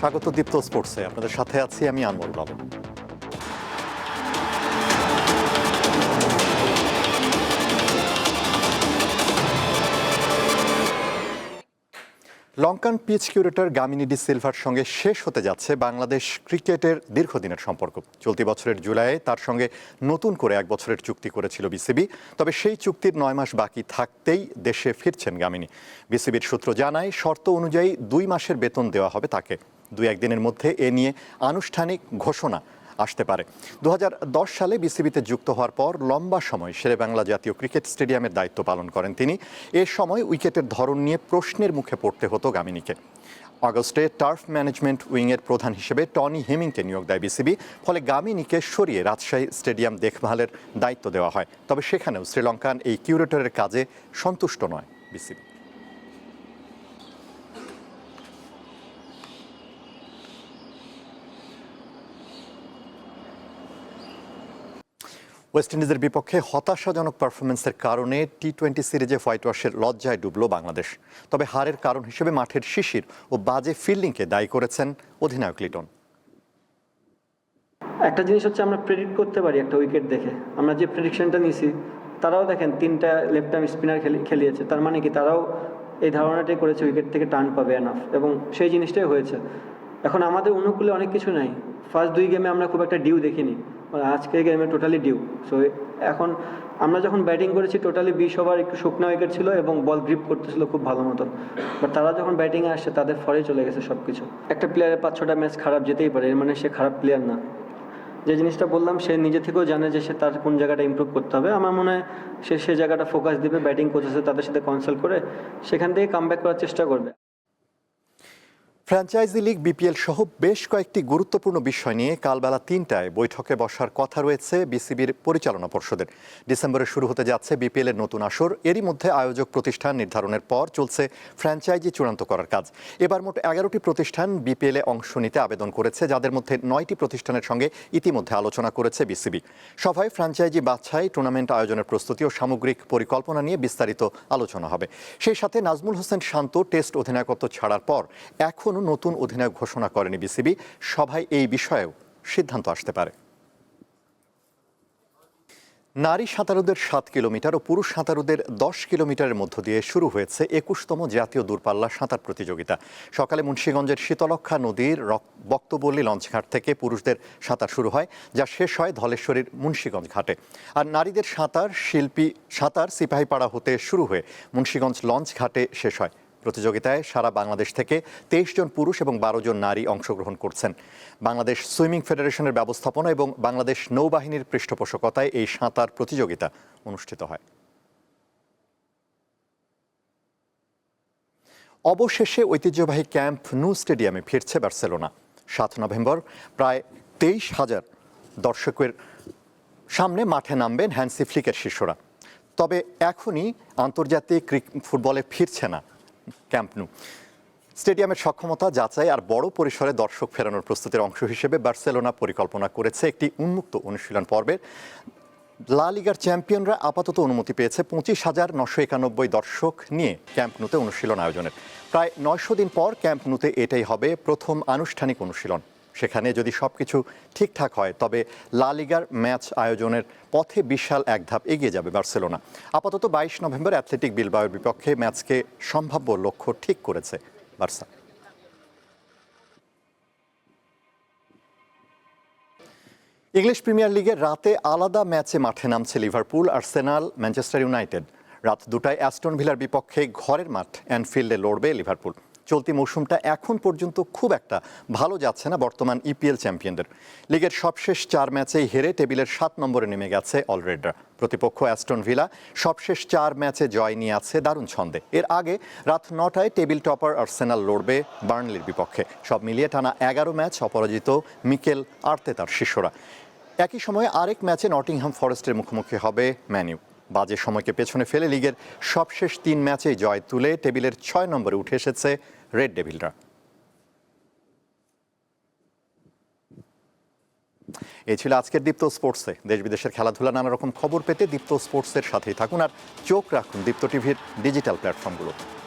স্বাগত দীপ্ত স্পোর্টসে। আপনাদের সাথে আছি আমি Anmol Babu. Lankan pitch curator Gamini de Silva সঙ্গে শেষ হতে যাচ্ছে বাংলাদেশ ক্রিকেটের দীর্ঘদিনের সম্পর্ক। চলতি বছরের জুলাইয়ে তার সঙ্গে নতুন করে এক বছরের চুক্তি করেছিল বিসিবি। তবে সেই চুক্তির নয় মাস বাকি থাকতেই দেশে ফিরছেন গামিনী। বিসিবির সূত্র জানায়, শর্ত অনুযায়ী দুই মাসের বেতন দেওয়া হবে তাকে। দুই একদিনের মধ্যে এ নিয়ে আনুষ্ঠানিক ঘোষণা আসতে পারে। দু হাজার দশ সালে বিসিবিতে যুক্ত হওয়ার পর লম্বা সময় শেরেবাংলা জাতীয় ক্রিকেট স্টেডিয়ামের দায়িত্ব পালন করেন তিনি। এ সময় উইকেটের ধরন নিয়ে প্রশ্নের মুখে পড়তে হতো গামিনীকে। আগস্টে টার্ফ ম্যানেজমেন্ট উইংয়ের প্রধান হিসেবে টনি হেমিংকে নিয়োগ দেয় বিসিবি, ফলে গামিনীকে সরিয়ে রাজশাহী স্টেডিয়াম দেখভালের দায়িত্ব দেওয়া হয়। তবে সেখানেও শ্রীলঙ্কান এই কিউরেটরের কাজে সন্তুষ্ট নয় বিসিবি। ওয়েস্ট ইন্ডিজের বিপক্ষে হতাশাজনক পারফরমেন্সের কারণে টি টোয়েন্টি সিরিজে হোয়াইট ওয়াশের লজ্জায় ডুবল বাংলাদেশ। তবে হারের কারণ হিসেবে মাঠের শিশির ও বাজে ফিল্ডিংকে দায়ী করেছেন অধিনায়ক লিটন। একটা জিনিস হচ্ছে আমরা প্রেডিক্ট করতে পারি একটা উইকেট দেখে। আমরা যে প্রেডিকশনটা নিছি তারাও দেখেন তিনটা লেফট আর্ম স্পিনার খেলিয়েছে। তার মানে কি? তারাও এই ধারণাটাই করেছে উইকেট থেকে টার্ন পাবে এনাফ এবং সেই জিনিসটাই হয়েছে। এখন আমাদের অনুকূলে অনেক কিছু নাই। ফার্স্ট দুই গেমে আমরা খুব একটা ডিউ দেখিনি। মানে আজকের গেমে টোটালি ডিউ সো এখন আমরা যখন ব্যাটিং করেছি টোটালি বিশ ওভার একটু শুকনো উইকেট ছিল এবং বল গ্রিপ করতেছিল খুব ভালো মতন। বাট তারা যখন ব্যাটিংয়ে আসছে, তাদের ফরে চলে গেছে সব কিছু একটা প্লেয়ারের পাঁচ, ছটা ম্যাচ খারাপ যেতেই পারে, এর মানে সে খারাপ প্লেয়ার না। যে জিনিসটা বললাম, সে নিজে থেকেও জানে যে সে তার কোন জায়গাটা ইমপ্রুভ করতে হবে। আমার মনে হয় সে সে জায়গাটা ফোকাস দিবে ব্যাটিং কোচেসে তাদের সাথে কনসাল্ট করে সেখান থেকে কাম করার চেষ্টা করবে। ফ্র্যাঞ্চাইজি লিগ, বিপিএল সহ বেশ কয়েকটি গুরুত্বপূর্ণ বিষয় নিয়ে কাল বেলা তিনটায় বৈঠকে বসার কথা রয়েছে বিসিবির পরিচালনা পর্ষদের। ডিসেম্বরে শুরু হতে যাচ্ছে বিপিএল এর নতুন আসর। এরই মধ্যে আয়োজক প্রতিষ্ঠান নির্ধারণের পর চলছে ফ্র্যাঞ্চাইজি চূড়ান্ত করার কাজ। এবার মোট এগারোটি প্রতিষ্ঠান বিপিএল এ অংশ নিতে আবেদন করেছে, যাদের মধ্যে নয়টি প্রতিষ্ঠানের সঙ্গে ইতিমধ্যে আলোচনা করেছে বিসিবি। সভায় ফ্র্যাঞ্চাইজি বাছাই, টুর্নামেন্ট আয়োজনের প্রস্তুতি ও সামগ্রিক পরিকল্পনা নিয়ে বিস্তারিত আলোচনা হবে। সেই সাথে নাজমুল হোসেন শান্ত টেস্ট অধিনায়কত্ব ছাড়ার পর এখনও নতুন অধিনায়ক ঘোষণা করেনি বিসিবি। সভায় এই বিষয়েও সিদ্ধান্ত আসতে পারে। নারী সাঁতারুদের সাত কিলোমিটার ও পুরুষ সাঁতারুদের দশ কিলোমিটারের মধ্য দিয়ে শুরু হয়েছে একুশতম জাতীয় দূরপাল্লা সাঁতার প্রতিযোগিতা। সকালে মুন্সীগঞ্জের শীতলক্ষা নদীর বক্তবল্লী লঞ্চঘাট থেকে পুরুষদের সাঁতার শুরু হয়, যা শেষ হয় ধলেশ্বরীর মুন্সীগঞ্জ ঘাটে। আর নারীদের সাঁতার শিল্পী সাঁতার সিপাহীপাড়া হতে শুরু হয়ে মুন্সীগঞ্জ লঞ্চ ঘাটে শেষ হয়। প্রতিযোগিতায় সারা বাংলাদেশ থেকে তেইশ জন পুরুষ এবং বারো জন নারী অংশগ্রহণ করছেন। বাংলাদেশ সুইমিং ফেডারেশনের ব্যবস্থাপনা এবং বাংলাদেশ নৌবাহিনীর পৃষ্ঠপোষকতায় এই সাঁতার প্রতিযোগিতা অনুষ্ঠিত হয়। অবশেষে ঐতিহ্যবাহী ক্যাম্প নু স্টেডিয়ামে ফিরছে বার্সেলোনা। সাত নভেম্বর প্রায় তেইশ হাজার দর্শকের সামনে মাঠে নামবেন হ্যান্সি ফ্লিকের শিষ্যরা। তবে এখনই আন্তর্জাতিক ফুটবলে ফিরছে না ক্যাম্প নু। স্টেডিয়ামের সক্ষমতা যাচাই আর বড় পরিসরে দর্শক ফেরানোর প্রস্তুতির অংশ হিসেবে বার্সেলোনা পরিকল্পনা করেছে একটি উন্মুক্ত অনুশীলন পর্বের। লা লিগার চ্যাম্পিয়নরা আপাতত অনুমতি পেয়েছে পঁচিশ হাজার নশো একানব্বই দর্শক নিয়ে ক্যাম্প নুতে অনুশীলন আয়োজনের। প্রায় নয়শো দিন পর ক্যাম্প নুতে এটাই হবে প্রথম আনুষ্ঠানিক অনুশীলন। সেখানে যদি সবকিছু ঠিকঠাক হয়, তবে লা লিগার ম্যাচ আয়োজনের পথে বিশাল এক ধাপ এগিয়ে যাবে বার্সেলোনা। আপাতত বাইশ নভেম্বর অ্যাথলেটিক বিলবাওয়ের বিপক্ষে ম্যাচকে সম্ভাব্য লক্ষ্য ঠিক করেছে বার্সা। ইংলিশ প্রিমিয়ার লিগের রাতে আলাদা ম্যাচে মাঠে নামছে লিভারপুল, আর্সেনাল, ম্যানচেস্টার ইউনাইটেড। রাত দুটায় অ্যাস্টন ভিলার বিপক্ষে ঘরের মাঠ অ্যানফিল্ডে লড়বে লিভারপুল। চলতি মৌসুমটা এখন পর্যন্ত খুব একটা ভালো যাচ্ছে না বর্তমান ইপিএল চ্যাম্পিয়নদের। লিগের সবশেষ চার ম্যাচেই হেরে টেবিলের সাত নম্বরে নেমে গেছে অলরেডার প্রতিপক্ষ অ্যাস্টন ভিলা সবশেষ চার ম্যাচে জয় নিয়ে আছে দারুণ ছন্দে। এর আগে রাত নটায় টেবিল টপার আর্সেনাল লড়বে বার্নলির বিপক্ষে। সব মিলিয়ে টানা এগারো ম্যাচ অপরাজিত মিকেল আর্তেতার শিষ্যরা। একই সময়ে আরেক ম্যাচে নটিংহাম ফরেস্টের মুখোমুখি হবে ম্যানিউ বাজে সময়কে পেছনে ফেলে লিগের সবশেষ তিন ম্যাচেই জয় তুলে টেবিলের ছয় নম্বরে উঠে এসেছে রেড ডেভিলরা। এই ছিল আজকের দীপ্ত স্পোর্টসে। দেশ বিদেশের খেলাধুলা নানা রকম খবর পেতে দীপ্ত স্পোর্টসের সাথেই থাকুন আর চোখ রাখুন দীপ্ত টিভির ডিজিটাল প্ল্যাটফর্মগুলোতে।